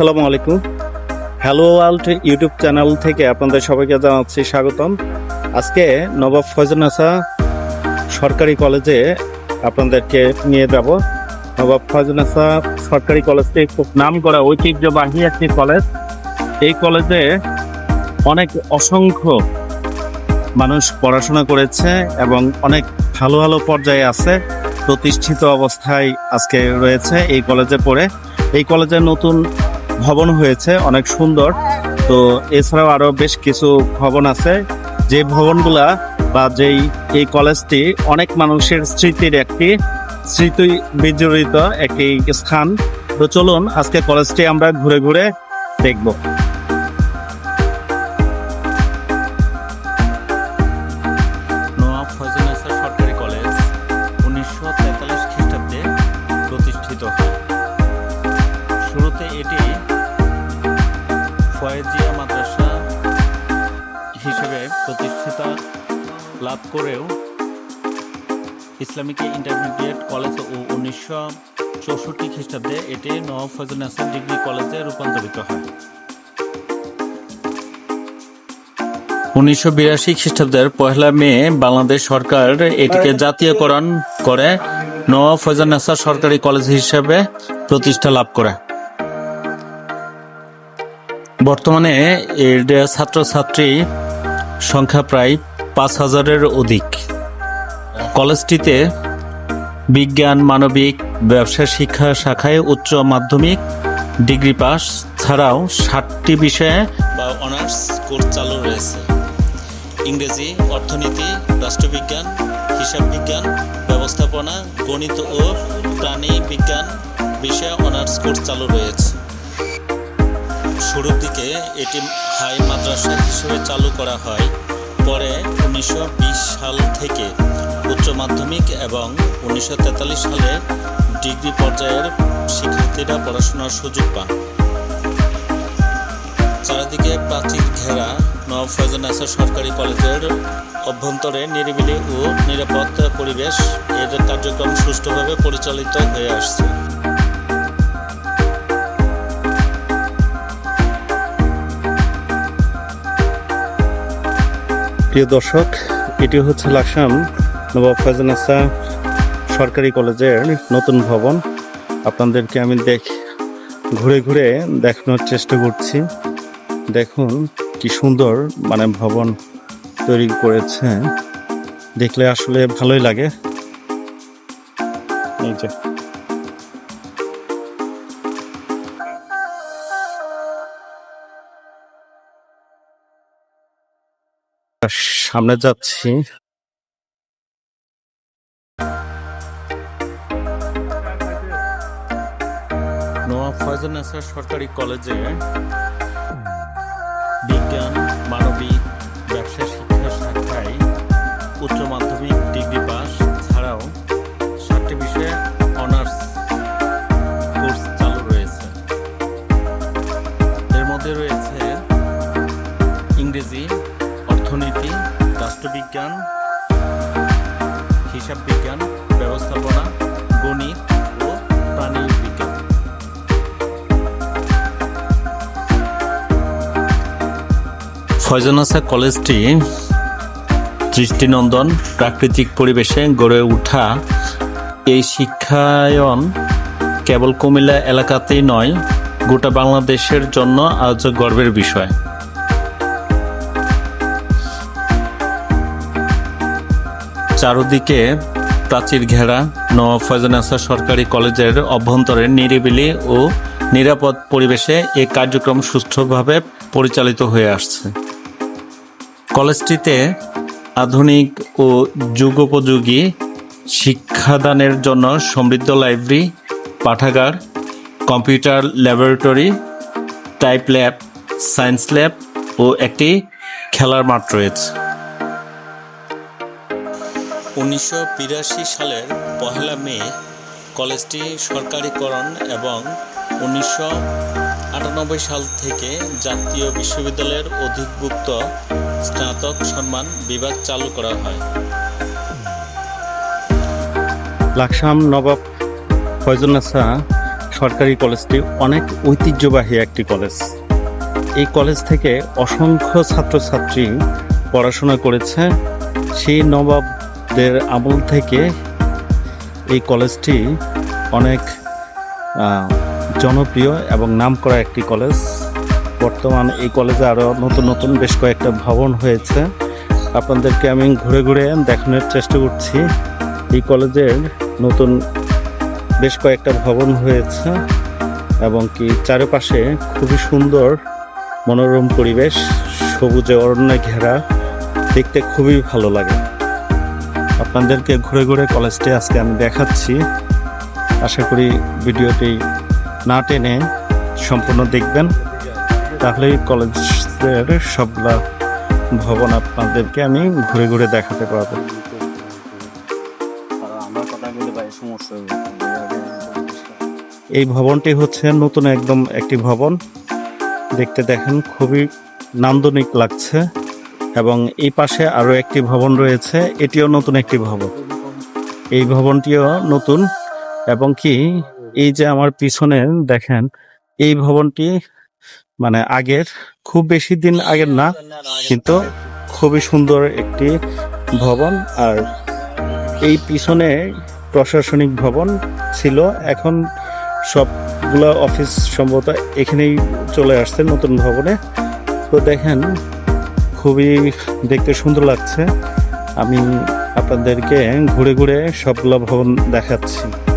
আসসালামু আলাইকুম। Hello world YouTube channel থেকে আপনাদের সবাইকে জানাচ্ছি স্বাগতম। আজকে নবাব ফয়জনাসা সরকারি কলেজে আপনাদেরকে নিয়ে যাব। নবাব ফয়জনাসা সরকারি কলেজটি খুব নাম করা ঐতিহ্যবাহী একটি কলেজ। এই কলেজে অনেক অসংখ্য মানুষ পড়াশোনা করেছে এবং অনেক ভালো ভালো পর্যায়ে আছে, প্রতিষ্ঠিত অবস্থায় আজকে রয়েছে এই কলেজে পড়ে। এই কলেজে নতুন ভবন হয়েছে, অনেক সুন্দর। তো এছাড়াও আরও বেশ কিছু ভবন আছে। যে ভবনগুলা বা যেই, এই কলেজটি অনেক মানুষের স্মৃতির একটি, স্মৃতি বিজড়িত একটি স্থান। তো চলুন আজকে কলেজটি আমরা ঘুরে ঘুরে দেখব। ফয়েজিয়া মাদ্রাসা হিসেবে প্রতিষ্ঠিতা লাভ করেও ইসলামিক ইন্টারমিডিয়েট কলেজ ও উনিশশো চৌষট্টি খ্রিস্টাব্দে এটি নওয়াব ফজল হাসান ডিগ্রি কলেজে রূপান্তরিত হয়। উনিশশো বিরাশি খ্রিস্টাব্দের পহেলা মে বাংলাদেশ সরকার এটিকে জাতীয়করণ করে নওয়াব ফজল নাসার সরকারি কলেজ হিসেবে প্রতিষ্ঠা লাভ করে। বর্তমানে এর ছাত্রছাত্রী সংখ্যা প্রায় পাঁচ হাজারের অধিক। কলেজটিতে বিজ্ঞান, মানবিক, ব্যবসা, শিক্ষা শাখায় উচ্চ মাধ্যমিক ডিগ্রি পাস ছাড়াও ষাটটি বিষয়ে বা অনার্স কোর্স চালু রয়েছে। ইংরেজি, অর্থনীতি, রাষ্ট্রবিজ্ঞান, হিসাব বিজ্ঞান, ব্যবস্থাপনা, গণিত ও প্রাণী বিজ্ঞান বিষয়ে অনার্স কোর্স চালু রয়েছে। শুরুর দিকে এটি হাই মাদ্রাসা হিসেবে চালু করা হয়। পরে উনিশশো বিশ সাল থেকে উচ্চ মাধ্যমিক এবং উনিশশো তেতাল্লিশ সালে ডিগ্রি পর্যায়ের শিক্ষার্থীরা পড়াশোনার সুযোগ পান। চারিদিকে প্রাচীর ঘেরা নওয়াব ফয়জুল সরকারি কলেজের অভ্যন্তরে নিরিবিলি ও নিরাপদ পরিবেশ। এদের কার্যক্রম সুষ্ঠুভাবে পরিচালিত হয়ে আসছে। প্রিয় দর্শক, এটি হচ্ছে লাকসাম নবাব ফয়জানাসা সরকারি কলেজের নতুন ভবন। আপনাদেরকে আমি দেখ, ঘুরে ঘুরে দেখানোর চেষ্টা করছি। দেখুন কি সুন্দর মানে ভবন তৈরি করেছে। দেখলে আসলে ভালোই লাগে। এই যে। সামনে যাচ্ছি। নোয়া ফয়জুল নাসার সরকারি কলেজে বিজ্ঞান মানবিক ব্যবসা হিসাব বিজ্ঞান, ব্যবস্থাপনা, গণিত ও প্রাণী বিজ্ঞান। ফয়জনাসা কলেজটি। দৃষ্টিনন্দন প্রাকৃতিক পরিবেশে গড়ে ওঠা এই শিক্ষায়ন কেবল কুমিল্লা এলাকাতেই নয়, গোটা বাংলাদেশের জন্য আজ গর্বের বিষয়। চারদিকে প্রাচীর ঘেরা নওয়াব ফয়জান আসার সরকারি কলেজের অভ্যন্তরে নিরিবিলি ও নিরাপদ পরিবেশে এই কার্যক্রম সুষ্ঠুভাবে পরিচালিত হয়ে আসছে। কলেজটিতে আধুনিক ও যুগোপযোগী শিক্ষাদানের জন্য সমৃদ্ধ লাইব্রেরি, পাঠাগার, computer laboratory, type lab, science lab ও একটি খেলার মাঠ রয়েছে। উনিশশো বিরাশি সালের পহেলা মে কলেজটি সরকারিকরণ এবং উনিশশো আটানব্বই সাল থেকে জাতীয় বিশ্ববিদ্যালয়ের অধিভুক্ত স্নাতক সম্মান বিভাগ চালু করা হয়। লাকসাম নবাব ফয়জুন্নেসা সরকারি কলেজটি অনেক ঐতিহ্যবাহী একটি কলেজ। এই কলেজ থেকে অসংখ্য ছাত্রছাত্রী পড়াশোনা করেছে। সেই নবাবদের আমল থেকে এই কলেজটি অনেক জনপ্রিয় এবং নাম করা একটি কলেজ। বর্তমান এই কলেজে আরও নতুন নতুন বেশ কয়েকটা ভবন হয়েছে। আপনাদেরকে আমি ঘুরে ঘুরে দেখানোর চেষ্টা করছি। এই কলেজের নতুন বেশ কয়েকটা ভবন হয়েছে এবং কি চারপাশে খুবই সুন্দর মনোরম পরিবেশ, সবুজে অরণ্যে ঘেরা, দেখতে খুবই ভালো লাগে। আপনাদেরকে ঘুরে ঘুরে কলেজটি আজকে আমি দেখাচ্ছি। আশা করি ভিডিওটি না টেনে সম্পূর্ণ দেখবেন। তাহলেই কলেজের সবগুলা ভবন আপনাদেরকে আমি ঘুরে ঘুরে দেখাতে পারব। এই ভবনটি হচ্ছে নতুন একদম একটি ভবন। দেখতে দেখেন, খুবই নান্দনিক লাগছে। এবং এই পাশে আরও একটি ভবন রয়েছে, এটিও নতুন একটি ভবন। এই ভবনটিও নতুন এবং কি এই যে আমার পিছনে দেখেন, এই ভবনটি মানে আগের, খুব বেশি দিন আগের না, কিন্তু খুবই সুন্দর একটি ভবন। আর এই পিছনে প্রশাসনিক ভবন ছিল, এখন সবগুলো অফিস সম্ভবত এখানেই চলে আসছে নতুন ভবনে। তো দেখেন খুবই দেখতে সুন্দর লাগছে। আমি আপনাদেরকে ঘুরে ঘুরে সবগুলো ভবন দেখাচ্ছি।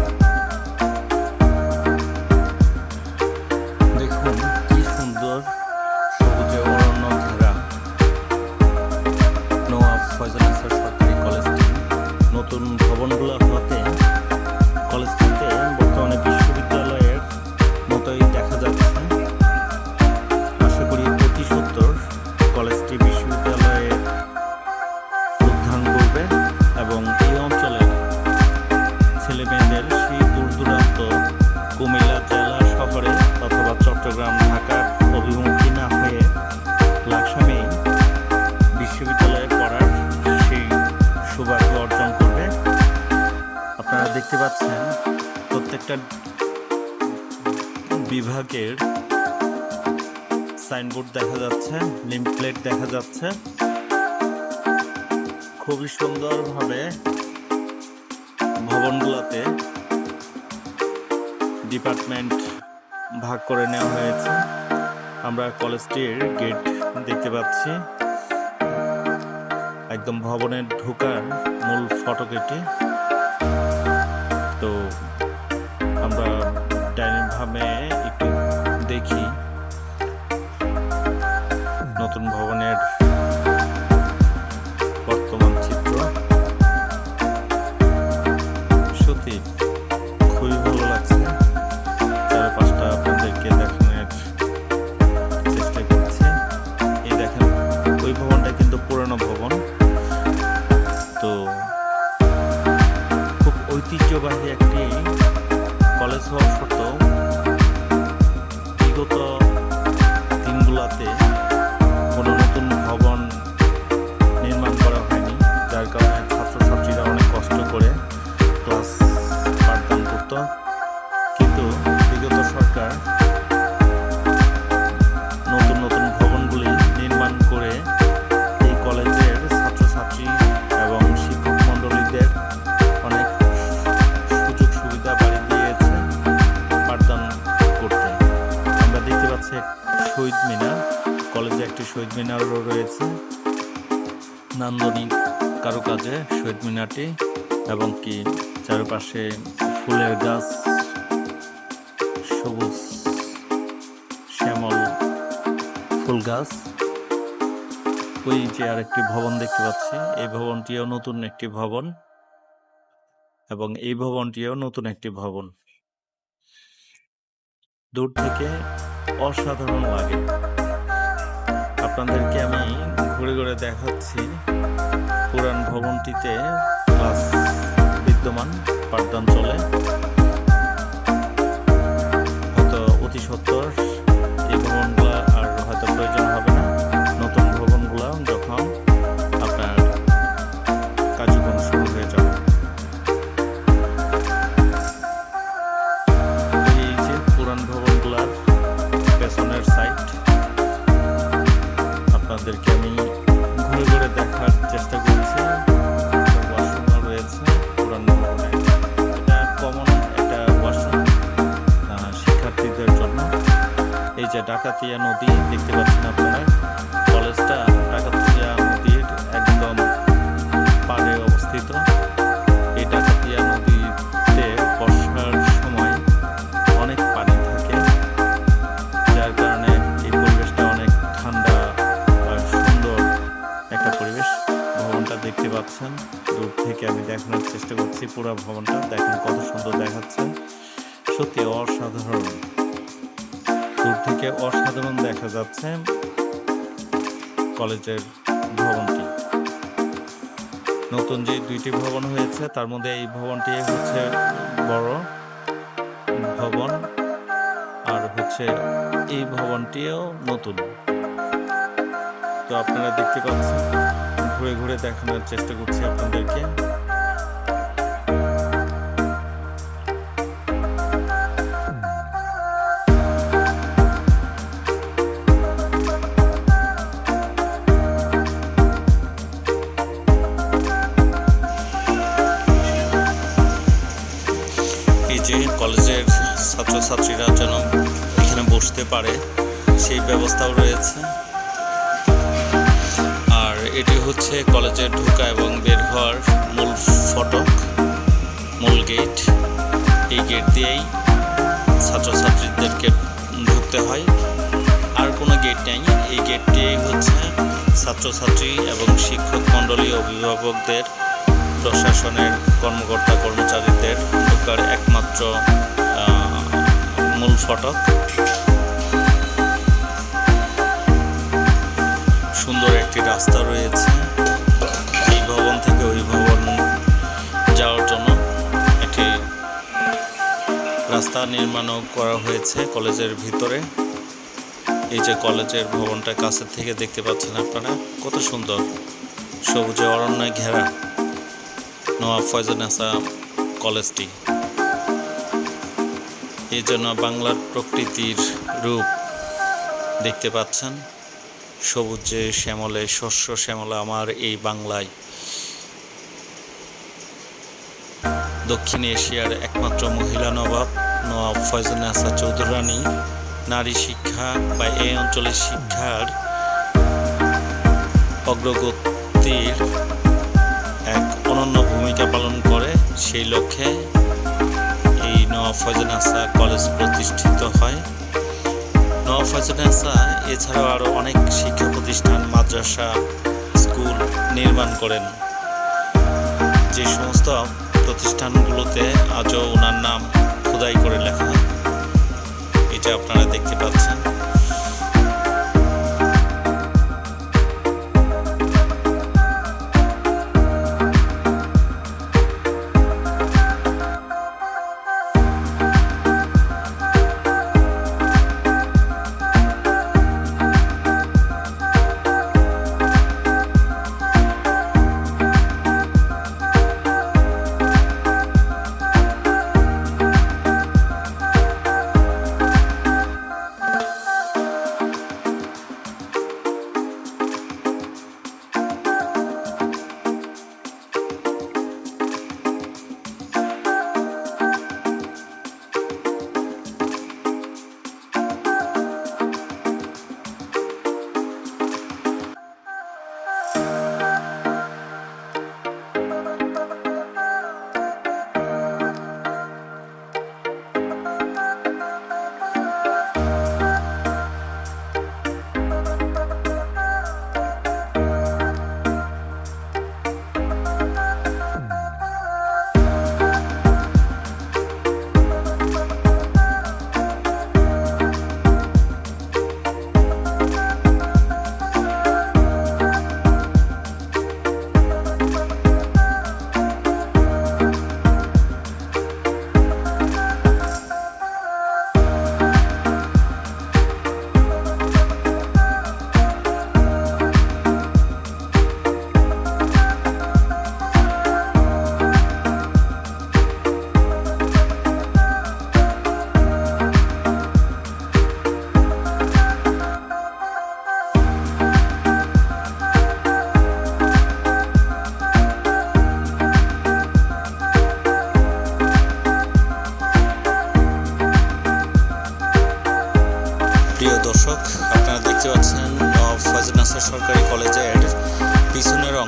পাচ্ছেন, প্রত্যেকটা বিভাগের সাইনবোর্ড দেখা যাচ্ছে নেম প্লেট দেখা যাচ্ছে। খুবই সুন্দরভাবে ভবনগুলোতে ডিপার্টমেন্ট ভাগ করে নেওয়া হয়েছে। আমরা কলেজটির গেট দেখতে পাচ্ছি। একদম ভবনের ঢোকার মূল ফটক এটি ঐতিহ্যবাহী একটি কলেজ হওয়া সত্ত্বেও বিগত এক শহীদ মিনার। কলেজে একটি শহীদ মিনারও রয়েছে। নান্দনিক কারুকাজে শহীদ মিনারটি এবং কি চারপাশে ফুলের গাছ, সবুজ শ্যামল ফুল গাছ। ওই যে আরেকটি ভবন দেখতে পাচ্ছি। এই ভবনটিও নতুন একটি ভবন এবং এই ভবনটিও নতুন একটি ভবন। দূর থেকে অসাধারণ লাগে। আপনাদেরকে আমি ঘুরে ঘুরে দেখাচ্ছি পুরান ভবনটিতে ক্লাস বিদ্যমান পাঠদান চলে হয়তো অতি সত্তর ডাকাতিয়া নদী দেখতে পাচ্ছেন আপনারা। কলেজটা ডাকাতিয়া নদীর একদম পাড়ে অবস্থিত। এই ডাকাতিয়া নদীতে বর্ষার সময় অনেক পানি থাকে, যার কারণে এই পরিবেশটা অনেক ঠান্ডা আর সুন্দর একটা পরিবেশ। ভবনটা দেখতে পাচ্ছেন, দূর থেকে আমি দেখানোর চেষ্টা করছি পুরো ভবনটা। দেখেন কত সুন্দর দেখাচ্ছে। সত্যি অসাধারণ। দূর থেকে অসাধারণ দেখা যাচ্ছে কলেজের ভবনটি। নতুন যে দুইটি ভবন হয়েছে, তার মধ্যে এই ভবনটি হচ্ছে বড় ভবন আর হচ্ছে এই ভবনটিও নতুন। তো আপনারা দেখতে পাচ্ছেন, ঘুরে ঘুরে দেখানোর চেষ্টা করছি আপনাদেরকে। ছাত্রছাত্রীরা যেন এখানে বসতে পারে, সেই ব্যবস্থাও রয়েছে। আর এটি হচ্ছে কলেজের ঢোকা এবং বের হওয়ার মূল ফটক, মূল গেট। এই গেট দিয়েই ছাত্রছাত্রীদেরকে ঢুকতে হয়। আর কোনো গেট নেই। এই গেট দিয়েই হচ্ছে ছাত্রছাত্রী এবং শিক্ষক মণ্ডলী অভিভাবকদের, প্রশাসনের কর্মকর্তা কর্মচারীদের ঢোকার একমাত্র মূল ফটক সুন্দর একটি রাস্তা রয়েছে। এই ভবন থেকে ওই ভবন যাওয়ার জন্য একটি রাস্তা নির্মাণও করা হয়েছে কলেজের ভিতরে। এই যে কলেজের ভবনটা কাছের থেকে দেখতে পাচ্ছেন আপনারা, কত সুন্দর। সবুজে অরণ্যে ঘেরা নওয়াব ফয়জুন্নেসা কলেজটি। এই জন্য বাংলার প্রকৃতির রূপ দেখতে পাচ্ছেন, সবুজে শ্যামলে, শস্য শ্যামলা আমার এই বাংলায়। দক্ষিণ এশিয়ার একমাত্র মহিলা নবাব, নওয়াব ফয়জুন্নেসা চৌধুরানী, নারী শিক্ষা বা এই অঞ্চলের শিক্ষার অগ্রগতির এক অনন্য ভূমিকা পালন করে সেই লক্ষ্যে এই আসা কলেজ প্রতিষ্ঠিত হয়। নওয়াব আসা এছাড়াও আরও অনেক শিক্ষা প্রতিষ্ঠান, মাদ্রাসা, স্কুল নির্মাণ করেন। যে সমস্ত প্রতিষ্ঠানগুলোতে আজও ওনার নাম খোদাই করে লেখা এটা আপনারা দেখতে পাচ্ছেন।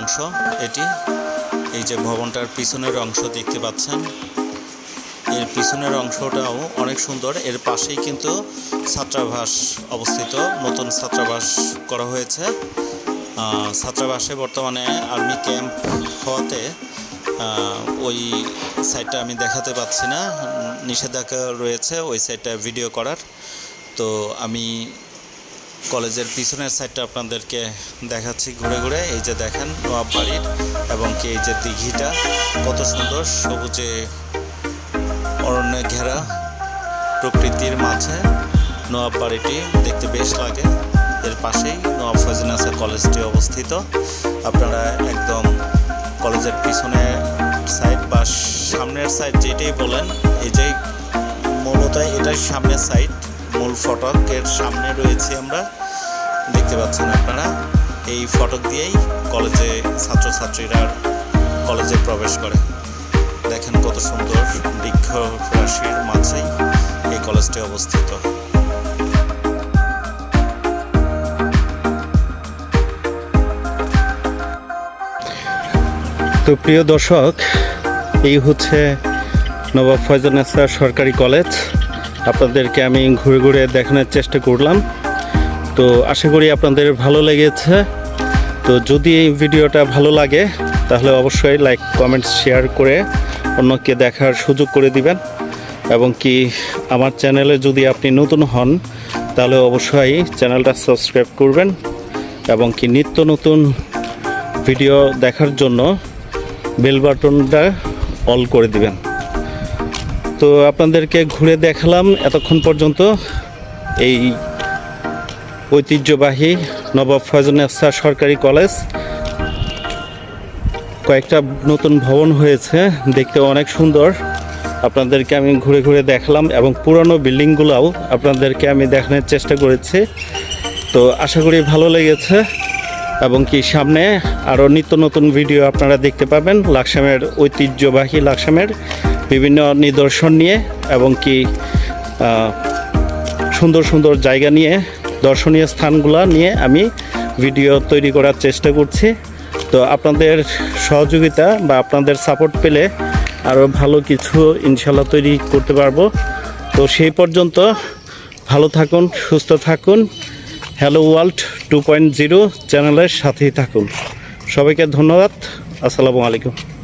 অংশ। এটি, এই যে ভবনটার পিছনের অংশ দেখতে পাচ্ছেন, এর পিছনের অংশটাও অনেক সুন্দর। এর পাশেই কিন্তু ছাত্রাবাস অবস্থিত, নতুন ছাত্রাবাস করা হয়েছে। ছাত্রাবাসে বর্তমানে আর্মি ক্যাম্প হওয়াতে ওই সাইডটা আমি দেখাতে পাচ্ছি না। নিষেধাজ্ঞা রয়েছে, ওই সাইডটা ভিডিও করার। তো আমি কলেজের পিছনের সাইডটা আপনাদেরকে দেখাচ্ছি ঘুরে ঘুরে। এই যে দেখেন নোয়াব বাড়ির এবং কি এই যে দিঘিটা, কত সুন্দর সবুজে অরণ্যে ঘেরা প্রকৃতির মাঝে নোয়াব বাড়িটি। দেখতে বেশ লাগে। এর পাশেই নোয়াব ফজিনাসের কলেজটি অবস্থিত। আপনারা একদম কলেজের পিছনে সাইড বা সামনের সাইড যেটাই বলেন, এই যে মূলত এটাই সামনের সাইড মূল ফটকের সামনে রয়েছে আমরা। দেখতে পাচ্ছেন আপনারা, এই ফটক দিয়েই কলেজে ছাত্রছাত্রীরা কলেজে প্রবেশ করে। দেখেন কত সুন্দর বৃক্ষ রাশির মাঝেই এই কলেজটি অবস্থিত। তো প্রিয় দর্শক, এই হচ্ছে নবাব ফয়জুল সরকারি কলেজ। আপনাদেরকে আমি ঘুরে ঘুরে দেখানোর চেষ্টা করলাম। তো আশা করি আপনাদের ভালো লেগেছে। তো যদি এই ভিডিওটা ভালো লাগে, তাহলে অবশ্যই লাইক কমেন্টস শেয়ার করে অন্যকে দেখার সুযোগ করে দিবেন। এবং কি আমার চ্যানেলে যদি আপনি নতুন হন, তাহলে অবশ্যই চ্যানেলটা সাবস্ক্রাইব করবেন। এবং কি নিত্য নতুন ভিডিও দেখার জন্য বেল বাটনটা অল করে দিবেন। তো আপনাদেরকে ঘুরে দেখালাম এতক্ষণ পর্যন্ত এই ঐতিহ্যবাহী নবাব ফয়জুল নেসা সরকারি কলেজ। কয়েকটা নতুন ভবন হয়েছে, দেখতে অনেক সুন্দর। আপনাদেরকে আমি ঘুরে ঘুরে দেখালাম এবং পুরনো বিল্ডিংগুলোও আপনাদেরকে আমি দেখানোর চেষ্টা করেছি। তো আশা করি ভালো লেগেছে এবং কি সামনে আরও নিত্য নতুন ভিডিও আপনারা দেখতে পাবেন। লাকসামের ঐতিহ্যবাহী লাকসামের বিভিন্ন নিদর্শন নিয়ে এবং কি সুন্দর সুন্দর জায়গা নিয়ে, দর্শনীয় স্থানগুলো নিয়ে আমি ভিডিও তৈরি করার চেষ্টা করছি। তো আপনাদের সহযোগিতা বা আপনাদের সাপোর্ট পেলে আরও ভালো কিছু ইনশাল্লাহ তৈরি করতে পারব। তো সেই পর্যন্ত ভালো থাকুন, সুস্থ থাকুন। Hello world two point zero চ্যানেলের সাথেই থাকুন। সবাইকে ধন্যবাদ। আসসালামু আলাইকুম।